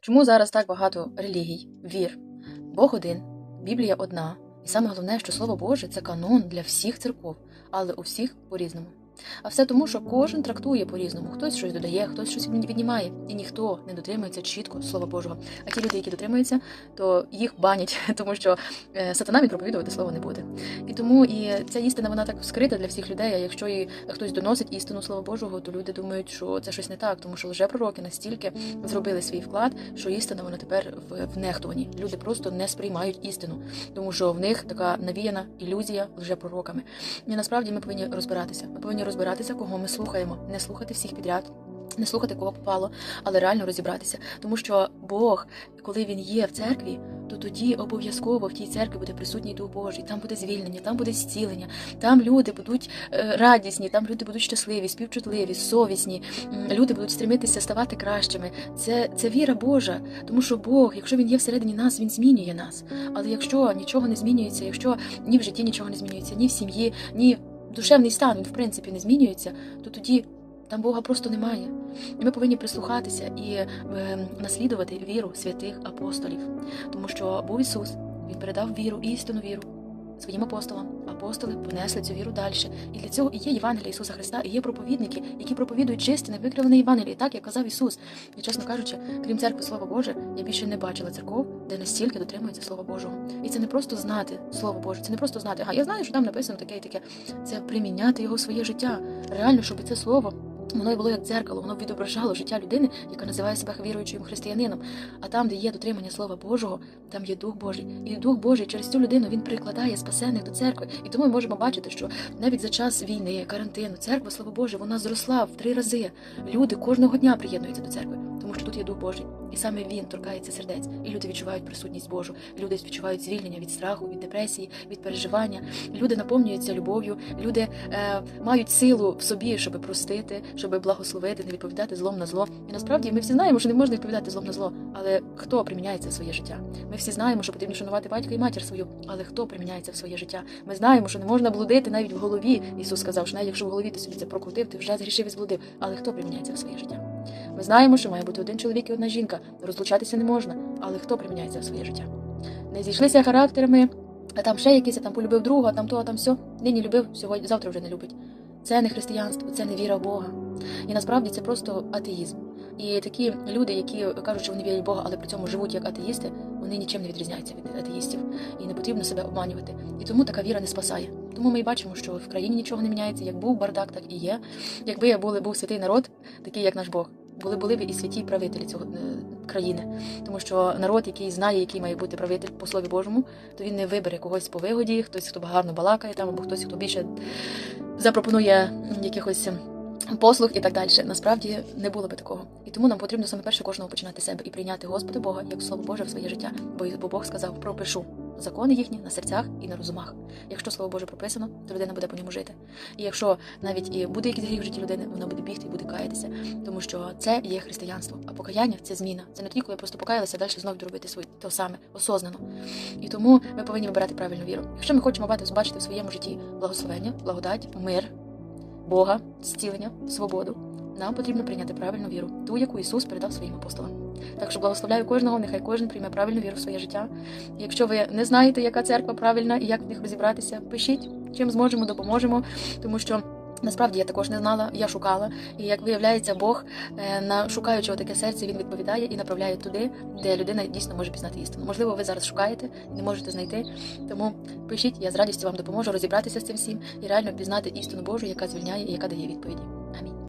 Чому зараз так багато релігій, вір? Бог один, Біблія одна. І саме головне, що Слово Боже це канон для всіх церков, але у всіх по-різному. А все тому, що кожен трактує по-різному. Хтось щось додає, хтось щось віднімає, і ніхто не дотримується чітко Слова Божого. А ті люди, які дотримуються, то їх банять, тому що е, сатана він проповідувати слово не буде. І тому і ця істина вона так скрита для всіх людей. А якщо і хтось доносить істину Слова Божого, то люди думають, що це щось не так, тому що лжепророки настільки зробили свій вклад, що істина вона тепер в нехтуванні. Люди просто не сприймають істину, тому що в них така навіяна ілюзія лжепророками. І насправді ми повинні розбиратися. Ми повинні розбиратися, кого ми слухаємо, не слухати всіх підряд. Не слухати кого попало, але реально розібратися, тому що Бог, коли він є в церкві, то тоді обов'язково в тій церкві буде присутній Дух Божий, там буде звільнення, там буде зцілення, там люди будуть е, радісні, там люди будуть щасливі, співчутливі, совісні. Люди будуть стремитися ставати кращими. Це, це віра Божа, тому що Бог, якщо він є всередині нас, він змінює нас. Але якщо нічого не змінюється, якщо ні в житті нічого не змінюється, ні в сім'ї, ні душевний стан він в принципі не змінюється, то тоді там Бога просто немає. І ми повинні прислухатися і е, наслідувати віру святих апостолів, тому що був Ісус, Він передав віру, істинну віру своїм апостолам. Апостоли понесли цю віру далі. І для цього і є Євангелія Ісуса Христа, і є проповідники, які проповідують чисте, невикривлене Євангеліє, так як казав Ісус. І чесно кажучи, крім церкви Слова Боже, я більше не бачила церков, де настільки дотримується Слова Божого. І це не просто знати Слово Боже, це не просто знати, ага, я знаю, що там написано таке і таке. Це приміняти його в своє життя. Реально, щоб це слово. Воно і було як дзеркало, воно відображало життя людини, яка називає себе віруючим християнином. А там, де є дотримання Слова Божого, там є Дух Божий. І Дух Божий через цю людину він прикладає спасених до церкви. І тому ми можемо бачити, що навіть за час війни, карантину, церква, Слово Боже, вона зросла в три рази. Люди кожного дня приєднуються до церкви, тому що тут є Дух Божий. І саме він торкається сердець. І люди відчувають присутність Божу. Люди відчувають звільнення від страху, від депресії, від переживання. Люди наповнюються любов'ю, люди е, мають силу в собі, щоб простити, щоб благословити, не відповідати злом на зло. І насправді ми всі знаємо, що не можна відповідати злом на зло. Але хто приміняється в своє життя? Ми всі знаємо, що потрібно шанувати батька і матір свою, але хто приміняється в своє життя? Ми знаємо, що не можна блудити навіть в голові. Ісус сказав, що навіть якщо в голові ти собі це прокрутив, ти вже згрішив і зблудив. Але хто приміняється в своє життя? Ми знаємо, що має бути один чоловік і одна жінка. Розлучатися не можна, але хто приміняється в своє життя? Не зійшлися характерами, а там ще якийсь, а там полюбив другого, а там то, а там все. Нині любив, сьогодні, завтра вже не любить. Це не християнство, це не віра в Бога. І насправді це просто атеїзм. І такі люди, які кажуть, що вони вірять в Бога, але при цьому живуть як атеїсти, вони нічим не відрізняються від атеїстів. І не потрібно себе обманювати. І тому така віра не спасає. Тому ми і бачимо, що в країні нічого не міняється. Як був бардак, так і є. Якби були був святий народ, такий як наш Бог, були були б і святі правителі цього е, країни. Тому що народ, який знає, який має бути правитель по слові Божому, то він не вибере когось по вигоді, хтось, хто гарно балакає там, або хтось, хто більше запропонує якихось послуг і так далі. Насправді не було би такого. І тому нам потрібно саме перше кожного починати себе і прийняти Господа Бога як слово Боже в своє життя. Бо, бо Бог сказав: пропишу закони їхні на серцях і на розумах. Якщо слово Боже прописано, то людина буде по ньому жити. І якщо навіть і буде якийсь гріх в житті людини, вона буде бігти і буде каятися, тому що це є християнство. А покаяння це зміна. Це не тоді, коли просто покаялися, далі знову робити своє то саме осознано. І тому ми повинні вибирати правильну віру. Якщо ми хочемо бачити в своєму житті благословення, благодать, мир. Бога, зцілення, свободу, нам потрібно прийняти правильну віру, ту, яку Ісус передав своїм апостолам. Так що благословляю кожного, нехай кожен прийме правильну віру в своє життя. Якщо ви не знаєте, яка церква правильна і як в них розібратися, пишіть, чим зможемо, допоможемо, тому що. Насправді я також не знала, я шукала, і як виявляється, Бог, е, на шукаючи таке серце, він відповідає і направляє туди, де людина дійсно може пізнати істину. Можливо, ви зараз шукаєте і не можете знайти. Тому пишіть, я з радістю вам допоможу розібратися з цим всім і реально пізнати істину Божу, яка звільняє і яка дає відповіді. Амінь.